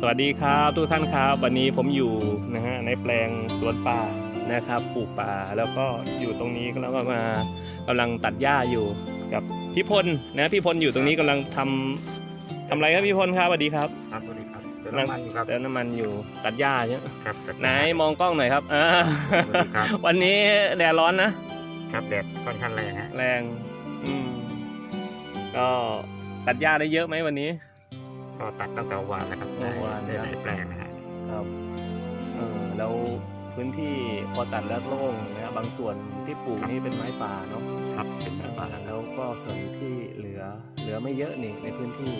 สวัสดีครับทุกท่านครับวันนี้ผมอยู่นะฮะในแปลงสวนป่านะครับปลูกป่าแล้วก็อยู่ตรงนี้แล้วก็มากำลังตัดหญ้าอยู่กับพี่พลนะพี่พลอยู่ตรงนี้กำลังทำทำอะไรครับพี่พลครับสวัสดีครับครับสวัสดีครับเติมน้ำมันอยู่ครับเติมน้ำมันอยู่ตัดหญ้าใช่ไหมครับตัดไหนมองกล้องหน่อยครับอ่าสวัสดีครับวันนี้แดดร้อนนะครับแดดค่อนข้างแรงฮะแรงอืมก็ตัดหญ้าได้เยอะไหมวันนี้ ก็ตัดตั้งแต่วานแล้วครับเมื่อวานได้ครับ หลายแปลงนะฮะครับเออแล้วพื้นที่พอตัดแล้วโล่งนะครับบางส่วนที่ปลูกนี่เป็นไม้ป่าเนาะครับเป็นอ่าป่า แล้วก็ส่วนที่เหลือเหลือไม่เยอะนี่ในพื้นที่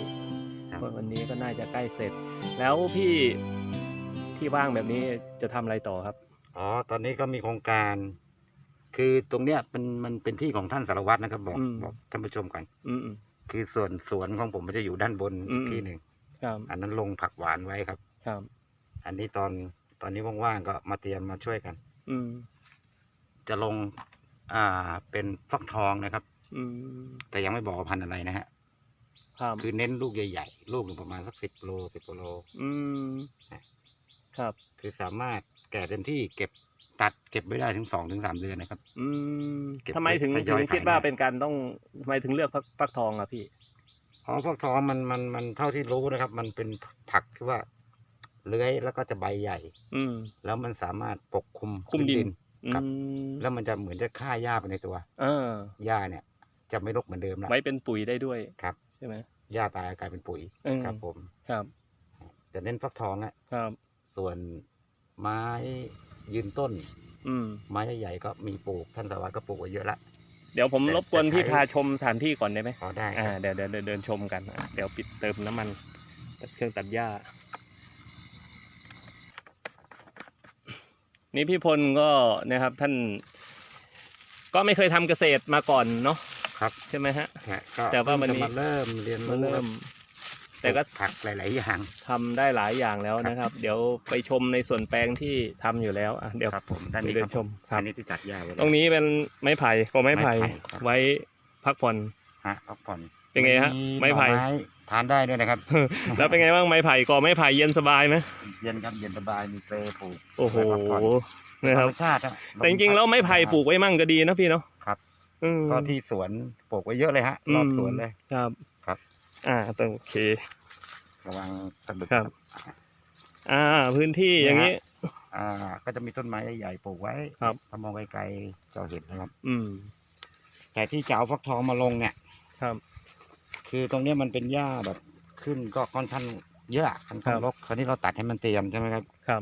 ครับวันนี้ก็น่าจะใกล้เสร็จ แล้วพี่ที่ว่างแบบนี้จะทำอะไรต่อครับ อ๋อ ตอนนี้ก็มีโครงการ คือตรงเนี้ยเป็นมันเป็นที่ของท่านสารวัตรนะครับ บอกอืม บอกท่านผู้ชมกัน อืมอืมคือส่วนสวนของผมมันจะอยู่ด้านบนอืม ที่หนึ่ง ครับอันนั้นลงผักหวานไว้ครับ ครับ อันนี้ตอนตอนนี้ว่างๆก็มาเตรียมมาช่วยกัน อืม จะลง อ่า เป็นฟักทองนะครับ อืม แต่ยังไม่บอกว่าพันธุ์อะไรนะฮะ ครับ คือเน้นลูกใหญ่ๆ ลูกหนึ่งประมาณสักสิบโลสิบโล อืม ครับ คือสามารถแก่เต็มที่เก็บตัดเก็บไว้ได้ถึงสองถึงสามเดือนนะครับ อืมเก็บทำไมถึงไว้ทถึยอยงคิดขายว่าได้ เป็นการต้องทำไมถึงเลือกฟักฟักทองอะพี่ อ๋อพวกทองมันมันมันเท่าที่รู้นะครับ มันเป็นผักที่ว่าเลื้อยแล้วก็จะใบใหญ่ อืม แล้วมันสามารถปกคลุมคลุมดิน พื้ครับ อืมแล้วมันจะเหมือนจะฆ่าหญ้าไปในตัวเออหญ้าเนี่ย จะไม่รกเหมือนเดิมแล้วไว้เป็นปุ๋ยได้ด้วยครับใช่ไหมหญ้าตายกลายเป็นปุ๋ยเออครับ ผมครับจะเน้นฟักทองอะครับ ส่วนไม้ยืนต้น อืม ไม้ใหญ่ๆก็มีปลูกท่านสารวัตรก็ปลูกไว้เยอะละ เดี๋ยวผมแต่รบกวนแต่ใช้พี่พาชมสถานที่ก่อนได้ไหมพอได้คอ่ารับเดี๋ยวเดี๋ยวเดี๋ยวเดินชมกันอะเดี๋ยวปิดเติมน้ำมันเครื่องตัดหญ้า นี่พี่พลก็นะครับท่าน ก็ไม่เคยทำเกษตรมาก่อนเนาะครับ ใช่ไหมฮะฮะก็แต่ว่าวันนี้เพิ่งจะมาเริ่มเรียนมารู้เริ่ม แต่แต่ก็ก็ผักหลาย ๆ อย่างทำได้หลายอย่างแล้วนะครับ เดี๋ยวไปชมในส่วนแปลงที่ทำอยู่แล้วอะเดี๋ยวครับผมด้านไปนี้เดิคนรับชมครัอับนนี้ที่ตัดหญ้าไว้ตรงนี้เป็นไม้ไผ่ก็ไม้ไผ่ไม้ไผ่ครับไว้พักผ่อนฮะพักผ่อนเป็นไงฮะมีไม้ไผ่หน่อทานได้ด้วยนะครับ แล้วเป็นไงบ้างไม้ไผ่ก่อไม้ไผ่เย็นสบายไหมเย็นครับเย็นสบายมีเปรย์ปลูกโอ้โหไว้พักผ่อนนะครับธรรมชาติครับแต่จริงๆแล้วไม้ไผ่ปลูกไว้มั่งก็ดีนะพี่เนาะครับอืมก็ที่สวนปลูกไว้เยอะเลยฮะรอบสวนเลยครับครับ อ่าโอเค ระวังสะดุดครับ อ่า พื้นที่อย่างนี้ อ่า ก็จะมีต้นไม้ใหญ่ๆปลูกไว้ครับ ถ้ามองไกลๆจะเห็นนะครับ อืม แต่ที่จะเอาฟักทองมาลงเนี่ย ครับ คือตรงเนี้ยมันเป็นหญ้าแบบขึ้นก็ค่อนข้างเยอะค่อนข้างครับรกคราวนี้เราตัดให้มันเตรียมใช่ไหมครับ ครับ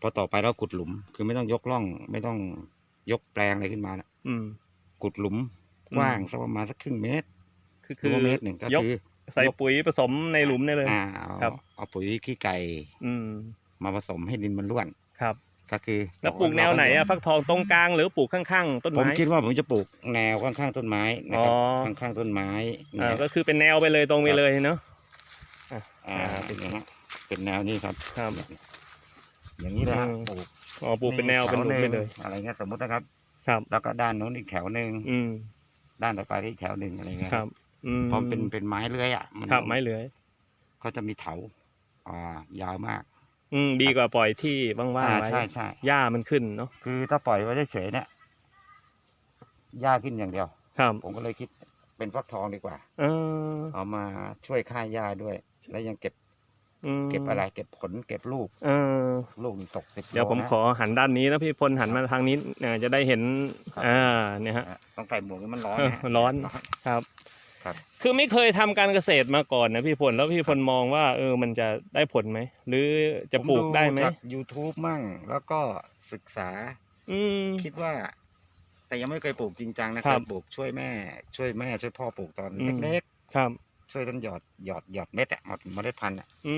พอต่อไปเราขุดหลุม คือไม่ต้องยกร่อง ไม่ต้องยกแปลงอะไรขึ้นมานะอืม ขุดหลุมอืมกว้างสักประมาณสักครึ่งเมตร คือหคืรืออว่าเมตรหนึ่งก็ยกคือใส่ยกปุ๋ยผสมในหลุมได้เลยอ่าเอาครับเอาปุ๋ยขี้ไก่อืมมาผสมให้ดินมันร่วนครับ ก็คือ แล้วปลูกแนวไหนอะฟักทองตรงกลางหรือปลูกข้างๆต้นผมไม้คิดว่าผมจะปลูกแนวข้างๆต้นไม้นะครับอ๋อข้างๆต้นไม้อ่าเนี่ยก็คือเป็นแนวไปเลยตรงไปเลยเนาะอ่าอ่าเป็นอย่างนี้เป็นแนวนี้ครับครับอย่างนี้เลยฮะอืมปลูกอ๋อปลูกเป็นแนวเป็นหลุมไปเลย อะไรเงี้ยสมมตินะครับ ครับ แล้วก็ด้านโน้นอีกแถวหนึ่งอืมด้านต่อไปอีกแถวหนึ่งอะไรเงี้ยครับ อืมเพราะมันเป็นเป็นไม้เลื้อยอะมันครับไม้เลื้อย เขาจะมีเถาอ่ายาวมากอืมดีกว่าปล่อยที่ว่างอ่าๆไว้ใช่ใช่หญ้ามันขึ้นเนาะคือถ้าปล่อยไว้เฉยๆเนี่ยหญ้าขึ้นอย่างเดียว ครับผมก็เลยคิดเป็นฟักทองดีกว่า เออเอามาช่วยฆ่าหญ้าด้วย แล้วยังเก็บอืมเก็บอะไร เก็บผลเก็บลูก เออ ลูกหนึ่งตกสิบเดี๋ยวผมโลนะ ขอหันด้านนี้นะพี่พลหันมาทางนี้เอ่อจะได้เห็นครับ อ่าเนี่ยฮะอะต้องใส่หมวกให้มันร้อนเออนะฮะร้อน ครับ ครับคือไม่เคยทำการเกษตรมาก่อนนะพี่พลแล้วพี่พลมองว่า เออมันจะได้ผลไหม หรือจะปลูกได้ไหมผจาก YouTube มั่ง แล้วก็ศึกษา อืมคิดว่า แต่ยังไม่เคยปลูกจริงจังนะคครัรับบปลูกช่วยแม่ ช่วยแม่ช่วยพ่อปลูกตอนอืมเล็กครับๆช่วยท่านหยอดหยอดหยอดเม็ดอะหยอดเมล็ดพันธุ์อะอื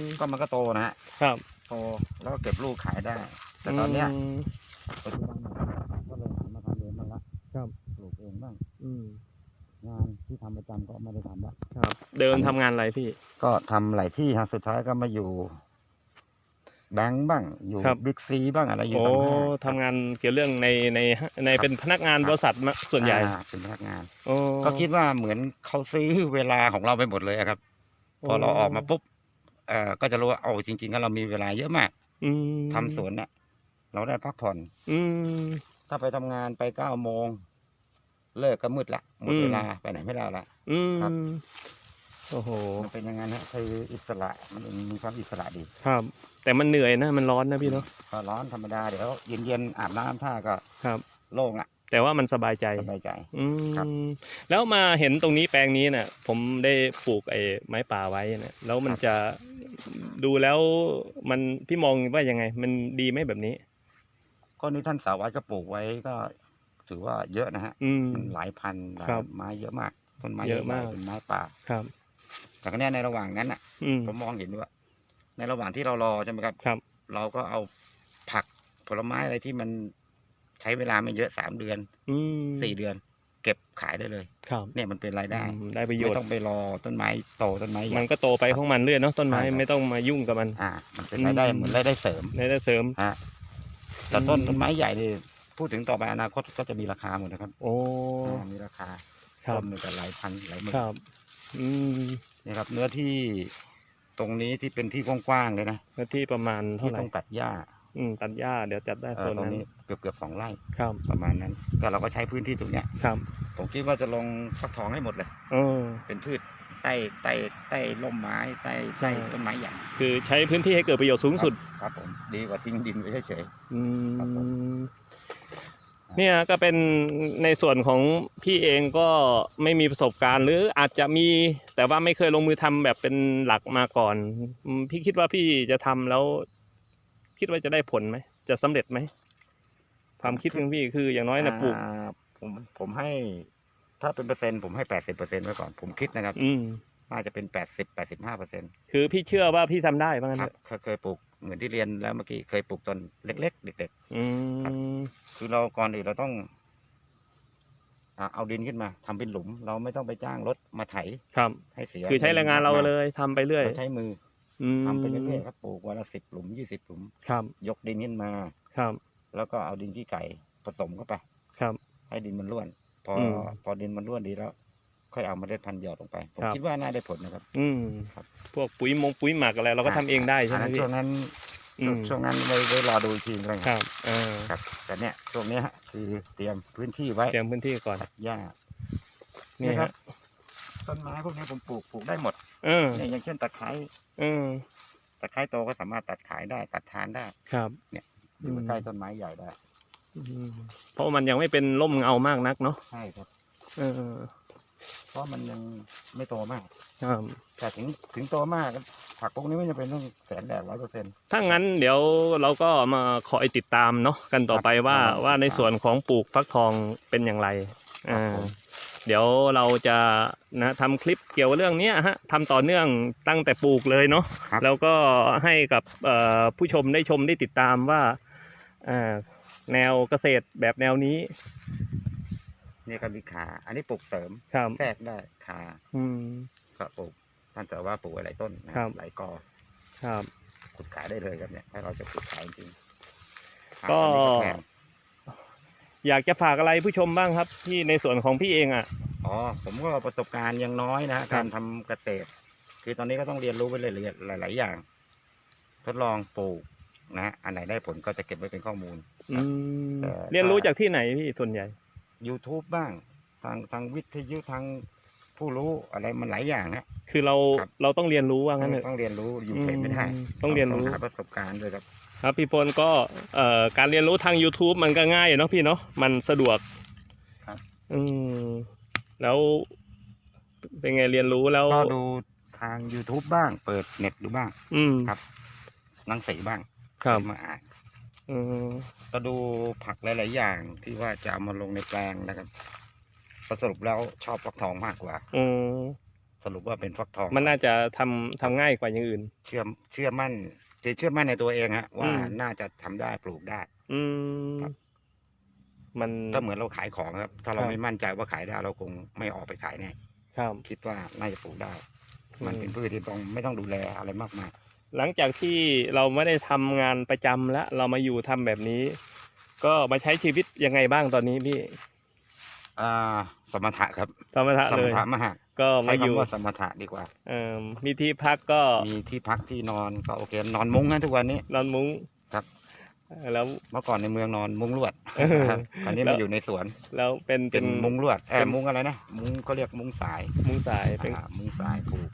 มก็มันก็โตนะฮะครับ โตแล้วก็เก็บลูกขายได้ แต่ตอนเนี้ยมปัจจุบันเนี่ยก็เลยหันมาทำเองบ้างละครับปลูกเองบ้าง อืม งานที่ทำประจำก็ไม่ได้ทำละครับ เดิมทำงานอะไรพี่ ก็ทำหลายที่ฮะสุดท้ายก็มาอยู่แบงก์บ้างอยู่ครับ บิ๊กซีบ้างอะไรอยู่โอ้ตามห้าง ทำงานเกี่ยวเรื่องในในในครับ เป็นพนักงานครับบริษัทมาส่วนใหญ่อ่าเป็นพนักงาน โอ้ก็คิดว่าเหมือนเขาซื้อเวลาของเราไปหมดเลยอะครับ พอเราออกมาปุ๊บเอ่อก็จะรู้ว่าโอ้จริงๆก็เรามีเวลาเยอะมากอืมทำสวนเนี่ยเราได้พักผ่อน อืมถ้าไปทำงานไปเก้าโมง เลิกก็มืดละหมดอืมเวลาไปไหนไม่ได้ละอืมครับ โอ้โห มันเป็นอย่างนั้นฮะคืออิสระมันมีความอิสระดีครับ แต่มันเหนื่อยนะ มันร้อนนะพี่เนาะก็ร้อนธรรมดาเดี๋ยวเย็นๆอาบน้ำท่าก็ครับ โล่งละแต่ว่ามันสบายใจสบายใจ อืครับมแล้วมาเห็นตรงนี้แปลงนี้เนี่ยผมได้ปลูกไอ้ไม้ป่าไว้เนี่ยแล้วมันจะดูแล้วมันพี่มองว่ายังไง มันดีไหมแบบนี้ก็นี่ท่านสาวัตรก็ปลูกไว้ก็ ถือว่าเยอะนะฮะอืม มันหลายพันหลายครับไม้เยอะมากต้นไม้เยอะมากใหญ่ๆเป็นไม้ป่า ครับ แต่ก็เนี่ยในระหว่างนั้นอะ อืม ผมมองเห็นว่า ในระหว่างที่เรารอใช่ไหมครับ ครับ เราก็เอาผักผลไม้อะไรที่มันใช้เวลาไม่เยอะสามเดือนอืมสี่เดือน เก็บขายได้เลย ครับเนี่ยมันเป็นรายได้อืมได้ประโยไม่ชน์ ต้องไปรอต้นไม้โตต้นไม้ใหญ่ มันก็โตไปของมันเรื่อยเนาะต้นไม้ใช่ครับ ไม่ต้องมายุ่งกับมัน อ่า มันเป็นรายได้อืม เหมือนรายได้เสริมได้เสริม ฮะแต่ต้นอืม ต้นไม้ใหญ่นี่ พูดถึงต่อไปอนาคตก็จะมีราคาหมดนะครับโอ้อ่ามีราคาครับต้นหนึ่งก็หลายพันหลายหมื่นครับอืมนี่ครับ เนื้อที่ตรงนี้ที่เป็นที่กว้างๆเลยนะหน้าที่ประมาณเท่าที่ไหร่ต้องตัดหญ้าอืมตัดหญ้าเดี๋ยวจัดได้เอ่โซอนตรงนั้นนี้เกือบเกือบๆสองไร่ครับประมาณนั้น ก็เราก็ใช้พื้นที่ตรงเนี้ย ครับผมคิดว่าจะลงฟักทองให้หมดเลย เออ เป็นพืชใต้ใต้ใต้ร่มไม้ใต้ใช่ ใต้ต้นไม้ใหญ่คือใช้พื้นที่ให้เกิดประโยชน์สูงสุด ครับครับผมดีกว่าทิ้งดินไว้เฉย อืครับผมม เนี่ยก็เป็นในส่วนของพี่เองก็ไม่มีประสบการณ์ หรืออาจจะมีแต่ว่าไม่เคยลงมือทำแบบเป็นหลักมาก่อนอืมพี่คิดว่าพี่จะทำแล้ว คิดว่าจะได้ผลไหมจะสำเร็จไหมความคิดของพี่คืออย่างน้อยนะปลูกอ่าผมผมให้ ถ้าเป็นเปอร์เซ็นต์ผมให้แปดสิบเปอร์เซ็นต์ไว้ก่อนผมคิดนะครับ อืมน่าจะเป็นแปดสิบแปดสิบห้าเปอร์เซ็นต์คือพี่เชื่อว่าพี่ทำได้บ้างนคเถรับอะเคยเคยปลูก เหมือนที่เรียนแล้วเมื่อกี้เคยปลูกตอนเล็ก ๆ เด็ก อืมๆ คือเราก่อนอื่นเราต้องอ่าเอาดินขึ้นมาทำเป็นหลุม เราไม่ต้องไปจ้างรถมาไถครับ ให้เสียคือใช้แรงงานเราเลยทำไปเรื่อยเราใช้มืออืมทำไปเรื่อยๆครับปลูกวันละสิบหลุมยี่สิบหลุม ครับยกดินขึ้นมา ครับแล้วก็เอาดินขี้ไก่ผสมเข้าไป ครับ ให้ดินมันร่วน พออืมพอดินมันร่วนดีแล้ว ค่อยเอาเมล็ดพันธุ์หยอดลงไป ผมครับ คิดว่าน่าได้ผลนะครับ อืมครับ พวกปุ๋ยมงปุ๋ยหมักอะไรเราก็ทำเองได้ใช่ไหมนนั้นพี่ช่วงนั้นอืมช่วงนั้นไว้ไว้รอดูอีกทีนึงครับเออครับ แต่เนี้ยช่วงเนี้ยฮะคือเตรียมพื้นที่ไว้เตรียมพื้นที่ก่อนตัดหญ้านี่ครัฮะบ ต้นไม้พวกนี้ผมปลูกปลูกได้หมดเออเนี่ยอย่างเช่นตะไคร้เออตะไคร้โตก็สามารถตัดขายได้ตัดทานได้ครับ อยู่อืม ใกล้ต้นไม้ใหญ่ได้ อืมเพราะมันยังไม่เป็นร่มเงามากนักเนาะใช่ครับ เออ เพราะมันยังไม่โตมากครับแต่ถึงถึงโตมากผักพวกนี้ไม่จำเป็นต้องแสนแดดร้อยเปอร์เซ็นต์ ถ้างั้นเดี๋ยวเราก็มาคอยติดตามเนาะกันต่อไปว่าครับว่าในส่วนของปลูกฟักทองเป็นอย่างไรครับอ่าผมเดี๋ยวเราจะนะทำคลิปเกี่ยวกับเรื่องเนี้ยฮะทำต่อเนื่องตั้งแต่ปลูกเลยเนาะครับ แล้วก็ให้กับเอ่อผู้ชมได้ชมได้ติดตามว่าอ่าแนวเกษตรแบบแนวนี้ นี่ก็มีขา อันนี้ปลูกเสริมครับแทรกได้ขาอืม ก็ปลูกท่านแต่ว่าปลูกหลายต้นนะครับ หลายกอครับ ขุดขายได้เลยครับเนี่ย ถ้าเราจะขุดขายจริงๆก็ อันนี้แพงอยากจะฝากอะไรผู้ชมบ้างครับ ที่ในส่วนของพี่เองอะ อ๋อผมก็ประสบการณ์ยังน้อยนะฮะครับ การทำเกษตร คือตอนนี้ก็ต้องเรียนรู้ไปเรื่อยๆหลาย ๆ อย่าง ทดลองปลูกนะฮะอันไหนได้ผลก็จะเก็บไว้เป็นข้อมูล อืมแต่ เรียนรู้จากที่ไหนพี่ส่วนใหญ่ YouTube บ้าง ทางทางวิทยุทางผู้รู้อะไรมันหลายอย่างฮะ คือเราครับ เราต้องเรียนรู้ว่างั้นเถอะ ต้องเรียนรู้อยู่เฉยไม่ได้อืมต้องเรียนรู้ หาประสบการณ์ด้วยครับครับพี่พลก็เอ่อการเรียนรู้ทาง YouTube มันก็ง่ายเนาะพี่เนาะมันสะดวกครับ อืมแล้วเป็นไงเรียนรู้แล้ว ก็ดูทาง YouTube บ้าง เปิดเน็ตดูบ้าง อืม ครับ หนังสือบ้างครับ มาอ่าน อืมก็ดูผักหลาย ๆ อย่างที่ว่าจะเอามาลงในแปลงนะครับสรุปแล้วชอบฟักทองมากกว่า อืมสรุปว่าเป็นฟักทอง มันน่าจะทำทำง่ายกว่าอย่างอื่น เชื่อเชื่อมั่นเชื่อมั่นในตัวเองฮะว่าอืมน่าจะทำได้ปลูกได้ อืมครับมันก็เหมือนเราขายของครับ ถ้าเราครับไม่มั่นใจว่าขายได้เราคงไม่ออกไปขายแน่ครับคิดว่าน่าจะปลูกได้อืมมันเป็นพืชที่ต้องไม่ต้องดูแลอะไรมากมาย หลังจากที่เราไม่ได้ทำงานประจำแล้วเรามาอยู่ทำแบบนี้ ก็มาใช้ชีวิตยังไงบ้างตอนนี้พี่อ่าสมถะครับธรรมะสเลมยถะมากก็ใช้มาอยู่คำว่าสมถะดีกว่า เอ่อมีที่พักก็มีที่พักที่นอนก็โอเคนอนมุ้งนะทุกวันนี้ นอนมุ้งครับ เอ่อแล้ว เมื่อก่อนในเมืองนอนมุ้งลวดเออ ครับอันนี้แล้มาวอยู่ในสวนแล้วเป็นเป็เป็นนมุ้งลวดเอเป็อนมุ้งอะไรนะมุ้งเขาเรียกมุ้งสายมุ้งสายเป็นอ่ามุ้งสายผูก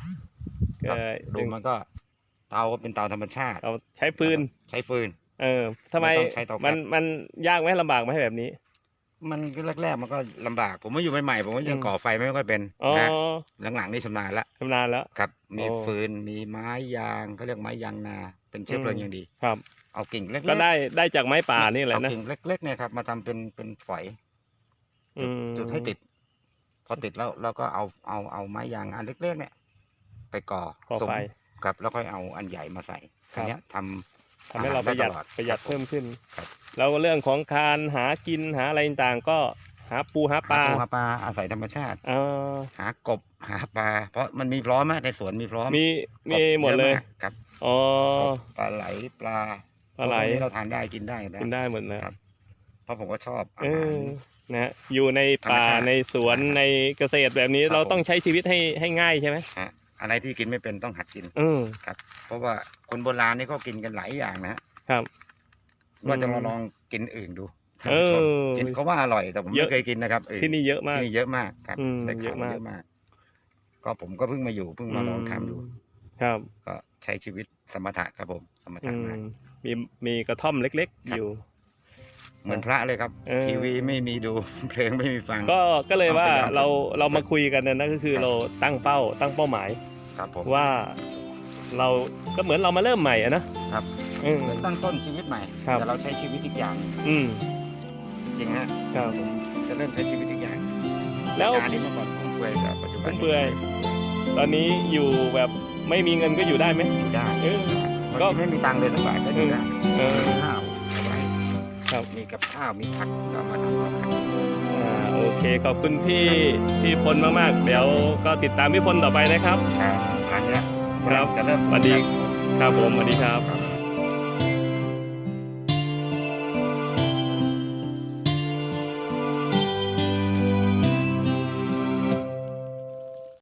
เอ่อดูเป็นมันก็ เตาก็เป็นเตาธรรมชาติเอาใช้ฟืน ใช้ฟืน เออทำไมไม่ต้องใช้เตาแก๊ส มันมันยากไหมลำบากไหมแบบนี้ มันก็แรกๆมันก็ลำบาก ผมมาอยู่ใหม่ๆผมก็ยังอืม ก่อไฟไม่ค่อยเป็นอ๋อนะหลังๆนี่ชำนาญละชำนาญแล้ว ครับ มีโอ้ฟืนมีไม้ยางเขาเรียกไม้ยางนา เป็นเชื้อเพลิงอืม อย่างดี ครับ เอากิ่งเล็กๆก็ได้ได้จากไม้ป่านี่แหละเอานะกิ่งเล็กๆเนี่ยครับมาทำเป็นเป็นฝอยอืมจุดให้ติด พอติดแล้วเราก็เอาเอาเอาไม้ยางอันเล็กๆเนี่ย ไปก่อก่อสุมไฟ ครับแล้วค่อยเอาอันใหญ่มาใส่ครับอันเนี้ยทำ ทำให้เราประหยัดได้ตลอดประหยัดครับผมเพิ่มขึ้น ครับ แล้วเรื่องของการหากินหาอะไรต่างๆก็หาปูหาปลาหปูหาปลาอาศัยธรรมชาติ เออหากบหาปลา เพราะมันมีพร้อมอะในสวนมีพร้อมมีมีกบหมดเลยอะากครับอ๋อกบปลาไหลปลาปลาไหลพวกนี้เราทานได้กินได้นะ กินได้หมดเลยครับ เพราะผมก็ชอบอาเอหาร อนะฮะอยู่ในป่าธรรมชาติในสวนในเกษตรแบบนี้ครับ เราผมต้องใช้ชีวิตให้ให้ง่ายใช่ไหมฮะ อะไรที่กินไม่เป็นต้องหัดกินเออเพราะว่าคนโบราณนี่ก็กินกันหลายอย่างนะฮะครับว่าจะอืมมาลองกินอื่นดูท่านเอผู้ชมอกินเขาว่าอร่อยแต่ผมเยไม่อะ เคยกินนะครับอื่ที่นี่เยอะมาก ที่นี่เยอะมากครับอืมได้เยข่าวอะมาก เยอะมาก ก็ผมก็เพิ่งมาอยู่เพิ่งมาลองทำดู ครับก็ใช้ชีวิตสมถะครับผม สมอืถะมากมมีมีกระท่อมเล็กครับๆอยู่ เหมือนพระเลยครับ เออ ทีวีไม่มีดู เพลงไม่มีฟัง ก็ก็เลยว่าเอาไปเราเรามาคุยกันนะนะก็คือครับเราตั้งเป้าตั้งเป้าหมาย ครับผม ว่าเราก็เหมือนเรามาเริ่มใหม่อะนะครับ อืม เหมือนตั้งต้นชีวิตใหม่ ครับ แต่เราใช้ชีวิตอีกอย่างอืมจริงฮะครับผม จะเริ่มใช้ชีวิตอีกอย่างแล้ว งานที่เมื่อก่อนฟุ่มเฟือยกับปัจจุบันฟุ่มเฟือย ตอนนี้อยู่แบบไม่มีเงินก็อยู่ได้ไหม อยู่ได้เออบางก็ทีไม่มีตังค์เลยสักบาทก็อยู่ได้เออ ครับมีกับข้าวมีผักก็มาทำมาขายอ่าโอเคขอบคุณพี่พี่พลมากๆ เดี๋ยวก็ติดตามพี่พลต่อไปนะครับ ครับอันเนี้ยครับจะเริ่ม สวัสดี ครับผมสวัสดีครับ ครับ